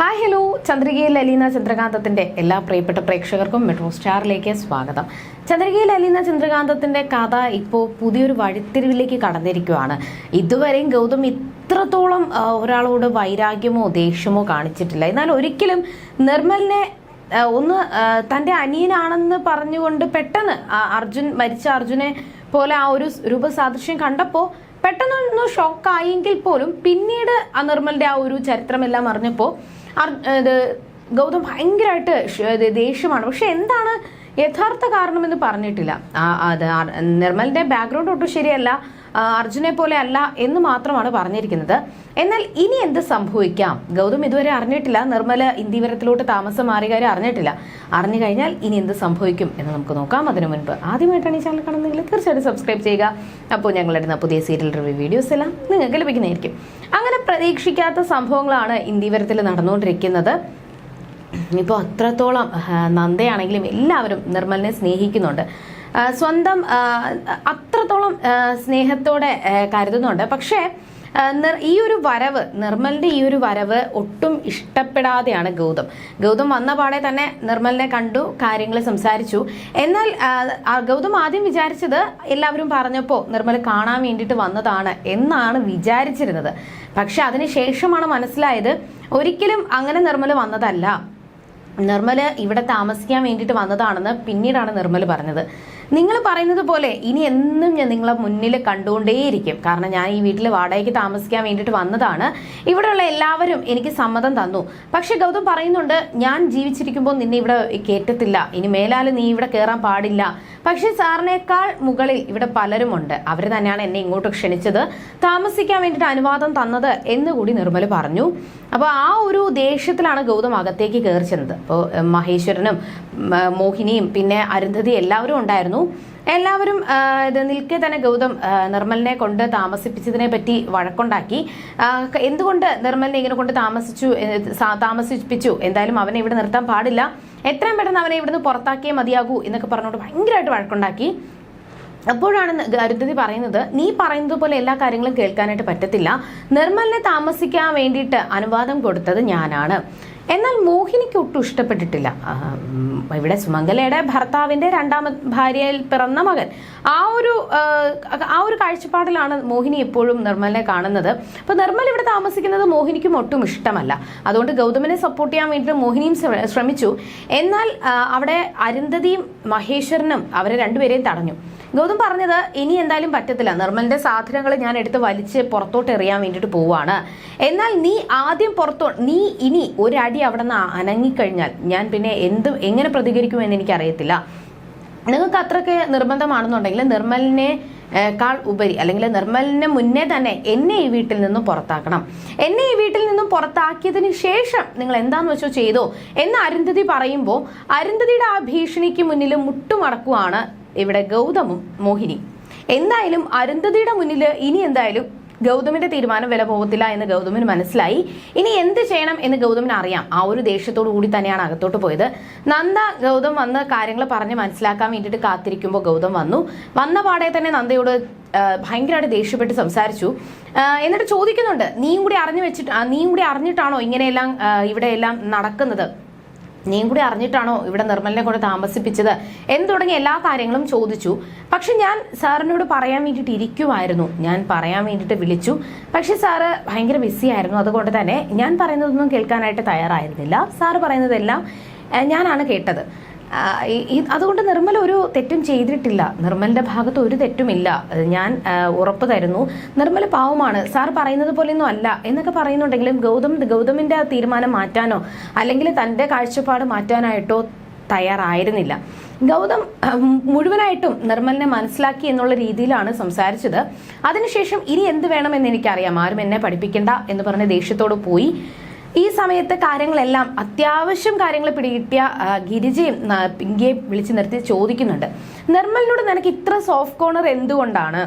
Hi hello ചന്ദ്രികയിൽ അലീന ചന്ദ്രകാന്തത്തിന്റെ എല്ലാ പ്രിയപ്പെട്ട പ്രേക്ഷകർക്കും മെട്രോ സ്റ്റാറിലേക്ക് സ്വാഗതം. ചന്ദ്രികയിൽ അലീന ചന്ദ്രകാന്തത്തിന്റെ കഥ ഇപ്പോൾ പുതിയൊരു വഴിത്തിരിവിലേക്ക് കടന്നിരിക്കുകയാണ്. ഇതുവരെയും ഗൗതം ഇത്രത്തോളം ഒരാളോട് വൈരാഗ്യമോ ദേഷ്യമോ കാണിച്ചിട്ടില്ല. എന്നാൽ ഒരിക്കലും നിർമ്മലിനെ ഒന്ന് തന്റെ അനിയനാണെന്ന് പറഞ്ഞുകൊണ്ട് പെട്ടെന്ന് അർജുൻ മരിച്ച അർജുനെ പോലെ ആ ഒരു രൂപസാദൃശ്യം കണ്ടപ്പോൾ പെട്ടെന്നൊന്ന് ഷോക്കായെങ്കിൽ പോലും പിന്നീട് ആ നിർമ്മലിന്റെ ആ ഒരു ചരിത്രമെല്ലാം അറിഞ്ഞപ്പോൾ ഇത് ഗൗതം ഭയങ്കരമായിട്ട് ദേഷ്യമാണ്. പക്ഷെ എന്താണ് യഥാർത്ഥ കാരണമെന്ന് പറഞ്ഞിട്ടില്ല. അത് നിർമ്മലിന്റെ ബാക്ക്ഗ്രൗണ്ട് ഒട്ടും ശരിയല്ല. അർജുനെ പോലെ അല്ല എന്ന് മാത്രമാണ് പറഞ്ഞിരിക്കുന്നത്. എന്നാൽ ഇനി എന്ത് സംഭവിക്കാം? ഗൗതം ഇതുവരെ അറിഞ്ഞിട്ടില്ല. നിർമ്മല ഇന്ത്യവരത്തിലോട്ട് താമസം മാറിയ കാര്യം അറിഞ്ഞിട്ടില്ല. അറിഞ്ഞു കഴിഞ്ഞാൽ ഇനി എന്ത് സംഭവിക്കും എന്ന് നമുക്ക് നോക്കാം. അതിനു മുൻപ് ആദ്യമായിട്ടാണ് ഈ ചാനൽ കാണുന്നതെങ്കിൽ തീർച്ചയായിട്ടും സബ്സ്ക്രൈബ് ചെയ്യുക. അപ്പോൾ ഞങ്ങളിടുന്ന പുതിയ സീരിയൽ റിവ്യൂ വീഡിയോസ് എല്ലാം നിങ്ങൾക്ക് ലഭിക്കുന്നതായിരിക്കും. അങ്ങനെ പ്രതീക്ഷിക്കാത്ത സംഭവങ്ങളാണ് ഇന്ത്യവരത്തിൽ നടന്നുകൊണ്ടിരിക്കുന്നത്. ഇപ്പോൾ അത്രത്തോളം നന്ദയാണെങ്കിലും എല്ലാവരും നിർമ്മലിനെ സ്നേഹിക്കുന്നുണ്ട്. സ്വന്തം അത്രത്തോളം സ്നേഹത്തോടെ കരുതുന്നുണ്ട്. പക്ഷേ ഈ ഒരു വരവ് നിർമ്മലിന്റെ ഈ ഒരു വരവ് ഒട്ടും ഇഷ്ടപ്പെടാതെയാണ് ഗൗതം. ഗൗതം വന്ന പാടെ തന്നെ നിർമ്മലിനെ കണ്ടു കാര്യങ്ങൾ സംസാരിച്ചു. എന്നാൽ ഗൗതം ആദ്യം വിചാരിച്ചത് എല്ലാവരും പറഞ്ഞപ്പോൾ നിർമ്മൽ കാണാൻ വേണ്ടിയിട്ട് വന്നതാണ് എന്നാണ് വിചാരിച്ചിരുന്നത്. പക്ഷെ അതിനുശേഷമാണ് മനസ്സിലായത് ഒരിക്കലും അങ്ങനെ നിർമ്മൽ വന്നതല്ല. നിർമ്മൽ ഇവിടെ താമസിക്കാൻ വേണ്ടിയിട്ട് വന്നതാണെന്ന് പിന്നീടാണ് നിർമ്മൽ പറഞ്ഞത്. നിങ്ങൾ പറയുന്നത് പോലെ ഇനി എന്നും ഞാൻ നിങ്ങളെ മുന്നിൽ കണ്ടുകൊണ്ടേയിരിക്കും. കാരണം ഞാൻ ഈ വീട്ടിൽ വാടകയ്ക്ക് താമസിക്കാൻ വേണ്ടിയിട്ട് വന്നതാണ്. ഇവിടെയുള്ള എല്ലാവരും എനിക്ക് സമ്മതം തന്നു. പക്ഷെ ഗൗതം പറയുന്നുണ്ട് ഞാൻ ജീവിച്ചിരിക്കുമ്പോൾ നിന്നെ ഇവിടെ കയറ്റത്തില്ല ഇനി മേലാൽ നീ ഇവിടെ കയറാൻ പാടില്ല. പക്ഷെ സാറിനേക്കാൾ മുകളിൽ ഇവിടെ പലരുമുണ്ട്. അവർ തന്നെയാണ് എന്നെ ഇങ്ങോട്ട് ക്ഷണിച്ചത്. താമസിക്കാൻ വേണ്ടിയിട്ട് അനുവാദം തന്നത് എന്ന് കൂടി പറഞ്ഞു. അപ്പോൾ ആ ഒരു ദേഷ്യത്തിലാണ് ഗൗതം അകത്തേക്ക് കയറി ചെന്നത്. അപ്പോൾ മഹേശ്വരനും മോഹിനിയും പിന്നെ അരുന്ധതി എല്ലാവരും ഉണ്ടായിരുന്നു. എല്ലാവരും ആ, ഇത് നിൽക്കെ തന്നെ ഗൗതം നിർമ്മലിനെ കൊണ്ട് താമസിപ്പിച്ചതിനെ പറ്റി വഴക്കുണ്ടാക്കി. എന്തുകൊണ്ട് നിർമ്മലിനെ ഇങ്ങനെ കൊണ്ട് താമസിച്ചു താമസിപ്പിച്ചു? എന്തായാലും അവനെ ഇവിടെ നിർത്താൻ പാടില്ല. എത്രയും പെട്ടെന്ന് അവനെ ഇവിടുന്ന് പുറത്താക്കിയേ മതിയാകൂ എന്നൊക്കെ പറഞ്ഞുകൊണ്ട് ഭയങ്കരമായിട്ട് വഴക്കുണ്ടാക്കി. അപ്പോഴാണ് അരുന്ധതി പറയുന്നത് നീ പറയുന്നത് പോലെ എല്ലാ കാര്യങ്ങളും കേൾക്കാനായിട്ട് പറ്റത്തില്ല. നിർമ്മലിനെ താമസിക്കാൻ വേണ്ടിയിട്ട് അനുവാദം കൊടുത്തത് ഞാനാണ്. എന്നാൽ മോഹിനിക്ക് ഒട്ടും ഇഷ്ടപ്പെട്ടിട്ടില്ല. ഇവിടെ സുമംഗലയുടെ ഭർത്താവിന്റെ രണ്ടാമത് ഭാര്യയിൽ പിറന്ന മകൻ. ആ ഒരു ആ, ഒരു കാഴ്ചപ്പാടിലാണ് മോഹിനി എപ്പോഴും നിർമ്മലിനെ കാണുന്നത്. അപ്പൊ നിർമ്മൽ ഇവിടെ താമസിക്കുന്നത് മോഹിനിക്കും ഒട്ടും ഇഷ്ടമല്ല. അതുകൊണ്ട് ഗൗതമനെ സപ്പോർട്ട് ചെയ്യാൻ വേണ്ടിയിട്ട് മോഹിനിയും ശ്രമിച്ചു. എന്നാൽ അവിടെ അരുന്ധതിയും മഹേശ്വരനും അവരെ രണ്ടുപേരെയും തടഞ്ഞു. ഗൗതം പറഞ്ഞത് ഇനി എന്തായാലും പറ്റത്തില്ല. നിർമ്മലിന്റെ സാധനങ്ങൾ ഞാൻ എടുത്ത് വലിച്ച് പുറത്തോട്ട് എറിയാൻ വേണ്ടിയിട്ട് പോവാണ്. എന്നാൽ നീ ആദ്യം പുറത്തോ നീ ഇനി ഒരടി അവിടെ നിന്ന് അനങ്ങിക്കഴിഞ്ഞാൽ ഞാൻ പിന്നെ എന്ത് എങ്ങനെ പ്രതികരിക്കുമെന്ന് എനിക്കറിയത്തില്ല. നിങ്ങൾക്ക് അത്രയ്ക്ക് നിർബന്ധമാണെന്നുണ്ടെങ്കിൽ നിർമ്മലിനെ കാൾ ഉപരി അല്ലെങ്കിൽ നിർമ്മലിന് മുന്നേ തന്നെ എന്നെ ഈ വീട്ടിൽ നിന്നും പുറത്താക്കണം. എന്നെ ഈ വീട്ടിൽ നിന്നും പുറത്താക്കിയതിന് ശേഷം നിങ്ങൾ എന്താന്ന് വെച്ചോ ചെയ്തോ? എന്ന് അരുന്ധതി പറയുമ്പോൾ അരുന്ധതിയുടെ ആ ഭീഷണിക്ക് മുന്നിൽ മുട്ടുമടക്കുവാണ് ഇവിടെ ഗൗതമും മോഹിനി എന്തായാലും അരുന്ധതിയുടെ മുന്നിൽ ഇനി എന്തായാലും ഗൗതമിന്റെ തീരുമാനം വില പോകത്തില്ല എന്ന് ഗൗതമിന് മനസ്സിലായി. ഇനി എന്ത് ചെയ്യണം എന്ന് ഗൗതമിന് അറിയാം. ആ ഒരു ദേഷ്യത്തോടു കൂടി തന്നെയാണ് അകത്തോട്ട് പോയത്. നന്ദ ഗൗതം വന്ന് കാര്യങ്ങൾ പറഞ്ഞ് മനസ്സിലാക്കാൻ വേണ്ടിയിട്ട് കാത്തിരിക്കുമ്പോൾ ഗൗതം വന്നു. വന്ന പാടെ തന്നെ നന്ദയോട് ഭയങ്കരമായിട്ട് ദേഷ്യപ്പെട്ട് സംസാരിച്ചു. എന്നിട്ട് ചോദിക്കുന്നുണ്ട് നീയും കൂടി അറിഞ്ഞു വെച്ചിട്ട് നീയും കൂടി അറിഞ്ഞിട്ടാണോ ഇങ്ങനെയെല്ലാം ഇവിടെ എല്ലാം നടക്കുന്നത്? നീയും കൂടി അറിഞ്ഞിട്ടാണോ ഇവിടെ നിർമ്മലിനെ കൊണ്ട് താമസിപ്പിച്ചത് എന്ന് തുടങ്ങിയ എല്ലാ കാര്യങ്ങളും ചോദിച്ചു. പക്ഷെ ഞാൻ സാറിനോട് പറയാൻ വേണ്ടിയിട്ട് ഇരിക്കുമായിരുന്നു ഞാൻ പറയാൻ വേണ്ടിയിട്ട് വിളിച്ചു. പക്ഷെ സാറ് ഭയങ്കര ബിസി ആയിരുന്നു. അതുകൊണ്ട് തന്നെ ഞാൻ പറയുന്നതൊന്നും കേൾക്കാനായിട്ട് തയ്യാറായിരുന്നില്ല. സാറ് പറയുന്നതെല്ലാം ഞാനാണ് കേട്ടത്. അതുകൊണ്ട് നിർമ്മൽ ഒരു തെറ്റും ചെയ്തിട്ടില്ല. നിർമ്മലിന്റെ ഭാഗത്ത് ഒരു തെറ്റുമില്ല. ഞാൻ ഉറപ്പ് തരുന്നു. നിർമ്മൽ പാവമാണ്. സാർ പറയുന്നത് പോലെയൊന്നും അല്ല. എന്നൊക്കെ പറയുന്നുണ്ടെങ്കിലും ഗൗതം ഗൗതമിന്റെ തീരുമാനം മാറ്റാനോ അല്ലെങ്കിൽ തന്റെ കാഴ്ചപ്പാട് മാറ്റാനായിട്ടോ തയ്യാറായിരുന്നില്ല. ഗൗതം മുഴുവനായിട്ടും നിർമ്മലിനെ മനസ്സിലാക്കി എന്നുള്ള രീതിയിലാണ് സംസാരിച്ചത്. അതിനുശേഷം ഇനി എന്ത് വേണമെന്ന് എനിക്കറിയാം. ആരും എന്നെ പഠിപ്പിക്കണ്ട എന്ന് പറഞ്ഞ് ദേഷ്യത്തോട് പോയി. ഈ സമയത്ത് കാര്യങ്ങളെല്ലാം അത്യാവശ്യം കാര്യങ്ങൾ പിടികിട്ടിയ ഗിരിജയും പിങ്കിയെ വിളിച്ചു നിർത്തി ചോദിക്കുന്നുണ്ട്. നിർമ്മലിനോട് നിനക്ക് ഇത്ര സോഫ്റ്റ് കോർണർ എന്തുകൊണ്ടാണ്?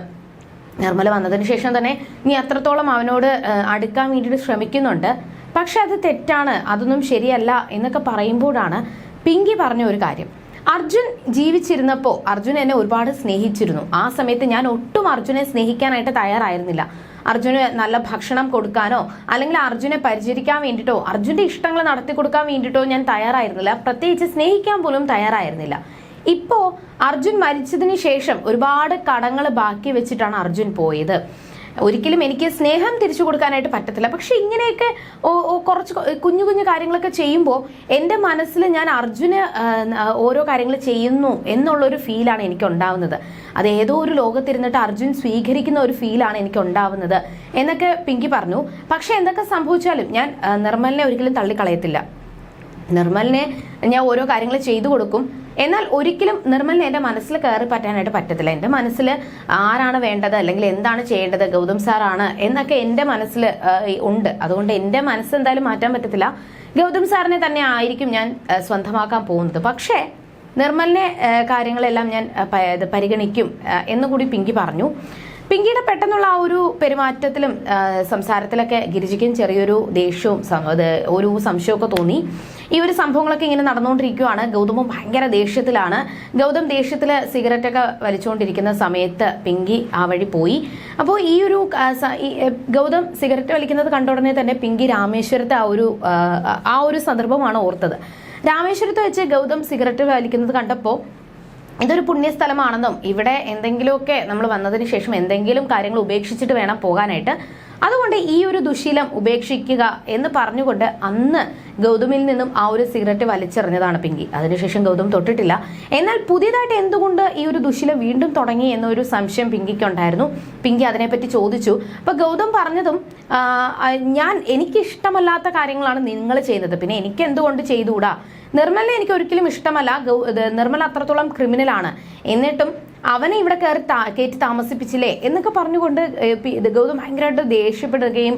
നിർമ്മല വന്നതിന് ശേഷം തന്നെ നീ അത്രത്തോളം അവനോട് അടുക്കാൻ വേണ്ടിയിട്ട് ശ്രമിക്കുന്നുണ്ട്. പക്ഷെ അത് തെറ്റാണ് അതൊന്നും ശരിയല്ല എന്നൊക്കെ പറയുമ്പോഴാണ് പിങ്കി പറഞ്ഞ ഒരു കാര്യം. അർജുൻ ജീവിച്ചിരുന്നപ്പോൾ അർജുൻ എന്നെ ഒരുപാട് സ്നേഹിച്ചിരുന്നു. ആ സമയത്ത് ഞാൻ ഒട്ടും അർജുനെ സ്നേഹിക്കാനായിട്ട് തയ്യാറായിരുന്നില്ല. അർജുന് നല്ല ഭക്ഷണം കൊടുക്കാനോ അല്ലെങ്കിൽ അർജുനെ പരിചരിക്കാൻ വേണ്ടിയിട്ടോ അർജുന്റെ ഇഷ്ടങ്ങൾ നടത്തി കൊടുക്കാൻ വേണ്ടിയിട്ടോ ഞാൻ തയ്യാറായിരുന്നില്ല. പ്രത്യേകിച്ച് സ്നേഹിക്കാൻ പോലും തയ്യാറായിരുന്നില്ല. ഇപ്പോ അർജുൻ മരിച്ചതിന് ശേഷം ഒരുപാട് കടങ്ങൾ ബാക്കി വെച്ചിട്ടാണ് അർജുൻ പോയത്. ഒരിക്കലും എനിക്ക് സ്നേഹം തിരിച്ചു കൊടുക്കാനായിട്ട് പറ്റത്തില്ല. പക്ഷെ ഇങ്ങനെയൊക്കെ കുറച്ച് കുഞ്ഞു കുഞ്ഞു കാര്യങ്ങളൊക്കെ ചെയ്യുമ്പോൾ എന്റെ മനസ്സിൽ ഞാൻ അർജുന് ഓരോ കാര്യങ്ങൾ ചെയ്യുന്നു എന്നുള്ളൊരു ഫീലാണ് എനിക്ക് ഉണ്ടാവുന്നത് അത് ഏതോ ഒരു ലോകത്തിരുന്നിട്ട് അർജുൻ സ്വീകരിക്കുന്ന ഒരു ഫീലാണ് എനിക്ക് ഉണ്ടാവുന്നത് എന്നൊക്കെ പിങ്കി പറഞ്ഞു. പക്ഷെ എന്തൊക്കെ സംഭവിച്ചാലും ഞാൻ നിർമ്മലിനെ ഒരിക്കലും തള്ളിക്കളയത്തില്ല. നിർമ്മലിനെ ഞാൻ ഓരോ കാര്യങ്ങൾ ചെയ്തു കൊടുക്കും. എന്നാൽ ഒരിക്കലും നിർമ്മലിനെ എന്റെ മനസ്സിൽ കയറി പറ്റാനായിട്ട് പറ്റത്തില്ല. എന്റെ മനസ്സിൽ ആരാണ് വേണ്ടത്? അല്ലെങ്കിൽ എന്താണ് ചെയ്യേണ്ടത്? ഗൗതം സാറാണ് എന്നൊക്കെ എന്റെ മനസ്സിൽ ഉണ്ട്. അതുകൊണ്ട് എന്റെ മനസ്സ് എന്തായാലും മാറ്റാൻ പറ്റത്തില്ല. ഗൗതം സാറിനെ തന്നെ ആയിരിക്കും ഞാൻ സ്വന്തമാക്കാൻ പോകുന്നത്. പക്ഷേ നിർമ്മലിനെ കാര്യങ്ങളെല്ലാം ഞാൻ പരിഗണിക്കും എന്നുകൂടി പിങ്കി പറഞ്ഞു. പിങ്കിയുടെ പെട്ടെന്നുള്ള ആ ഒരു പെരുമാറ്റത്തിലും സംസാരത്തിലൊക്കെ ഗിരിജയ്ക്കും ചെറിയൊരു ദേഷ്യവും ഒരു സംശയമൊക്കെ തോന്നി. ഈ ഒരു സംഭവങ്ങളൊക്കെ ഇങ്ങനെ നടന്നുകൊണ്ടിരിക്കുകയാണ് ഗൗതമും ഭയങ്കര ദേഷ്യത്തിലാണ്. ഗൗതം ദേഷ്യത്തിൽ സിഗരറ്റൊക്കെ വലിച്ചുകൊണ്ടിരിക്കുന്ന സമയത്ത് പിങ്കി ആ വഴി പോയി. അപ്പോൾ ഈ ഒരു ഗൗതം സിഗരറ്റ് വലിക്കുന്നത് കണ്ട ഉടനെ തന്നെ പിങ്കി രാമേശ്വരത്തെ ആ ഒരു ആ ഒരു സന്ദർഭമാണ് ഓർത്തത്. രാമേശ്വരത്ത് വെച്ച് ഗൗതം സിഗരറ്റ് വലിക്കുന്നത് കണ്ടപ്പോൾ ഇതൊരു പുണ്യസ്ഥലമാണെന്നും ഇവിടെ എന്തെങ്കിലുമൊക്കെ നമ്മൾ വന്നതിന് ശേഷം എന്തെങ്കിലും കാര്യങ്ങൾ ഉപേക്ഷിച്ചിട്ട് വേണം പോകാനായിട്ട്. അതുകൊണ്ട് ഈ ഒരു ദുശീലം ഉപേക്ഷിക്കുക എന്ന് പറഞ്ഞുകൊണ്ട് അന്ന് ഗൗതമിൽ നിന്നും ആ ഒരു സിഗരറ്റ് വലിച്ചെറിഞ്ഞതാണ് പിങ്കി. അതിനുശേഷം ഗൗതം തൊട്ടിട്ടില്ല. എന്നാൽ പുതിയതായിട്ട് എന്തുകൊണ്ട് ഈ ഒരു ദുശീലം വീണ്ടും തുടങ്ങി എന്നൊരു സംശയം പിങ്കിക്ക് ഉണ്ടായിരുന്നു പിങ്കി അതിനെപ്പറ്റി ചോദിച്ചു. അപ്പൊ ഗൗതം പറഞ്ഞതും ഞാൻ എനിക്ക് ഇഷ്ടമല്ലാത്ത കാര്യങ്ങളാണ് നിങ്ങൾ ചെയ്യുന്നത്. പിന്നെ എനിക്ക് എന്തുകൊണ്ട് ചെയ്തുകൂടാ? നിർമ്മലിനെ എനിക്ക് ഒരിക്കലും ഇഷ്ടമല്ല നിർമ്മൽ അത്രത്തോളം ക്രിമിനലാണ്. എന്നിട്ടും അവനെ ഇവിടെ കയറി താ കയറ്റി താമസിപ്പിച്ചില്ലേ? എന്നൊക്കെ പറഞ്ഞുകൊണ്ട് ഗൗതം ഭയങ്കരമായിട്ട് ദേഷ്യപ്പെടുകയും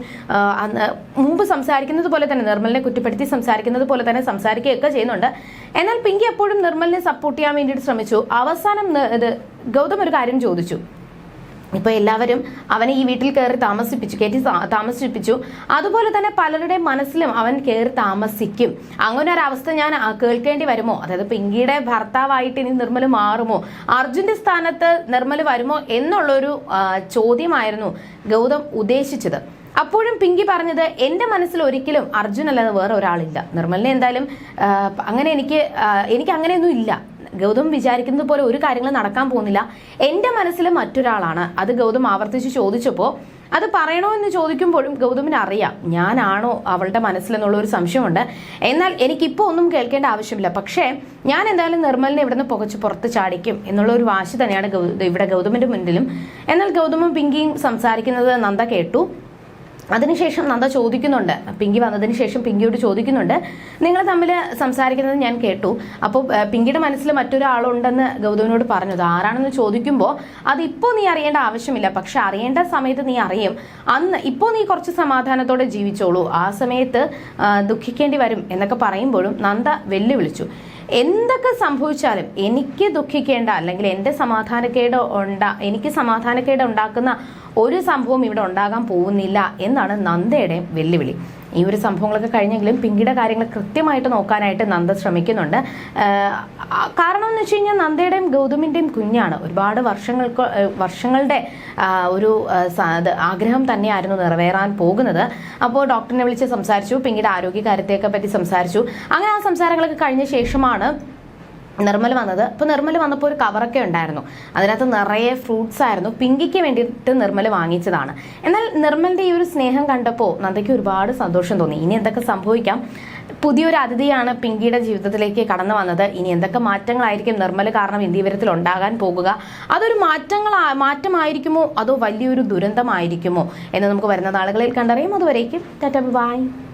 മുമ്പ് സംസാരിക്കുന്നത് പോലെ തന്നെ നിർമ്മലിനെ കുറ്റപ്പെടുത്തി സംസാരിക്കുന്നത് പോലെ തന്നെ സംസാരിക്കുകയൊക്കെ ചെയ്യുന്നുണ്ട്. എന്നാൽ പിങ്കി എപ്പോഴും നിർമ്മലിനെ സപ്പോർട്ട് ചെയ്യാൻ വേണ്ടിയിട്ട് ശ്രമിച്ചു. അവസാനം ഇത് ഗൗതം ഒരു കാര്യം ചോദിച്ചു. ഇപ്പൊ എല്ലാവരും അവനെ ഈ വീട്ടിൽ കയറി താമസിപ്പിച്ചു കയറ്റി താമസിപ്പിച്ചു. അതുപോലെ തന്നെ പലരുടെയും മനസ്സിലും അവൻ കയറി താമസിക്കും. അങ്ങനെ ഒരു അവസ്ഥ ഞാൻ കേൾക്കേണ്ടി വരുമോ? അതായത് പിങ്കിയുടെ ഭർത്താവായിട്ട് ഇനി നിർമ്മൽ മാറുമോ? അർജുന്റെ സ്ഥാനത്ത് നിർമ്മൽ വരുമോ എന്നുള്ളൊരു ചോദ്യമായിരുന്നു ഗൗതം ഉദ്ദേശിച്ചത്. അപ്പോഴും പിങ്കി പറഞ്ഞത് എന്റെ മനസ്സിൽ ഒരിക്കലും അർജുൻ അല്ലാതെ വേറെ ഒരാളില്ല നിർമ്മലിനെ എന്തായാലും അങ്ങനെ എനിക്ക് എനിക്ക് അങ്ങനെയൊന്നും ഇല്ല. ഗൗതം വിചാരിക്കുന്നത് പോലെ ഒരു കാര്യങ്ങളും നടക്കാൻ പോകുന്നില്ല. എന്റെ മനസ്സിൽ മറ്റൊരാളാണ്. അത് ഗൗതം ആവർത്തിച്ച് ചോദിച്ചപ്പോൾ അത് പറയണോ എന്ന് ചോദിക്കുമ്പോഴും ഗൗതമിന് അറിയാം. ഞാനാണോ അവളുടെ മനസ്സിലെന്നുള്ള ഒരു സംശയമുണ്ട്. എന്നാൽ എനിക്കിപ്പോൾ ഒന്നും കേൾക്കേണ്ട ആവശ്യമില്ല. പക്ഷേ ഞാൻ എന്തായാലും നിർമ്മലിനെ ഇവിടുന്ന് പുകച്ച് പുറത്ത് ചാടിക്കും എന്നുള്ള ഒരു വാശി തന്നെയാണ് ഇവിടെ ഗൗതമിന്റെ മുന്നിലും എന്നാൽ ഗൗതമും പിങ്കിയും സംസാരിക്കുന്നത് നന്ദ കേട്ടു. അതിനുശേഷം നന്ദ ചോദിക്കുന്നുണ്ട്. പിങ്കി വന്നതിന് ശേഷം പിങ്കിയോട് ചോദിക്കുന്നുണ്ട്. നിങ്ങൾ തമ്മിൽ സംസാരിക്കുന്നത് ഞാൻ കേട്ടു. അപ്പോൾ പിങ്കിയുടെ മനസ്സിൽ മറ്റൊരാളുണ്ടെന്ന് ഗൗതമിനോട് പറഞ്ഞു. അത് ആരാണെന്ന് ചോദിക്കുമ്പോൾ അത് ഇപ്പോൾ നീ അറിയേണ്ട ആവശ്യമില്ല. പക്ഷെ അറിയേണ്ട സമയത്ത് നീ അറിയും. അന്ന് ഇപ്പോൾ നീ കുറച്ച് സമാധാനത്തോടെ ജീവിച്ചോളൂ. ആ സമയത്ത് ദുഃഖിക്കേണ്ടി വരും എന്നൊക്കെ പറയുമ്പോഴും നന്ദ വെല്ലുവിളിച്ചു. എന്തൊക്കെ സംഭവിച്ചാലും എനിക്ക് ദുഃഖിക്കേണ്ട അല്ലെങ്കിൽ എന്റെ സമാധാനക്കേട് ഉണ്ടാ എനിക്ക് സമാധാനക്കേട് ഉണ്ടാക്കുന്ന ഒരു സംഭവം ഇവിടെ ഉണ്ടാകാൻ പോകുന്നില്ല എന്നാണ് നന്ദയുടെ വെല്ലുവിളി. ഈ ഒരു സംഭവങ്ങളൊക്കെ കഴിഞ്ഞെങ്കിലും പിങ്കിയുടെ കാര്യങ്ങൾ കൃത്യമായിട്ട് നോക്കാനായിട്ട് നന്ദ ശ്രമിക്കുന്നുണ്ട്. കാരണം എന്ന് വെച്ച് കഴിഞ്ഞാൽ നന്ദയുടെയും ഗൗതമിന്റെയും കുഞ്ഞാണ്. ഒരുപാട് വർഷങ്ങൾക്ക് വർഷങ്ങളുടെ ഒരു ആഗ്രഹം തന്നെയായിരുന്നു നിറവേറാൻ പോകുന്നത്. അപ്പോൾ ഡോക്ടറിനെ വിളിച്ച് സംസാരിച്ചു പിങ്കിയുടെ ആരോഗ്യകാര്യത്തെയൊക്കെ പറ്റി സംസാരിച്ചു. അങ്ങനെ ആ സംസാരങ്ങളൊക്കെ കഴിഞ്ഞ ശേഷമാണ് നിർമ്മൽ വന്നത്. അപ്പോൾ നിർമ്മൽ വന്നപ്പോൾ ഒരു കവറൊക്കെ ഉണ്ടായിരുന്നു. അതിനകത്ത് നിറയെ ഫ്രൂട്ട്സ് ആയിരുന്നു. പിങ്കിക്ക് വേണ്ടിയിട്ട് നിർമ്മൽ വാങ്ങിച്ചതാണ്. എന്നാൽ നിർമ്മലിന്റെ ഈ ഒരു സ്നേഹം കണ്ടപ്പോൾ നന്ദയ്ക്ക് ഒരുപാട് സന്തോഷം തോന്നി. ഇനി എന്തൊക്കെ സംഭവിക്കാം? പുതിയൊരു അതിഥിയാണ് പിങ്കിയുടെ ജീവിതത്തിലേക്ക് കടന്നു വന്നത്. ഇനി എന്തൊക്കെ മാറ്റങ്ങളായിരിക്കും നിർമ്മൽ കാരണം ഇന്ത്യവരത്തിൽ ഉണ്ടാകാൻ പോകുക? അതൊരു മാറ്റങ്ങൾ മാറ്റമായിരിക്കുമോ? അതോ വലിയൊരു ദുരന്തമായിരിക്കുമോ? എന്ന് നമുക്ക് വരുന്ന നാളുകളിൽ കണ്ടറിയാം. അതുവരേക്കും ടാറ്റ ബൈ.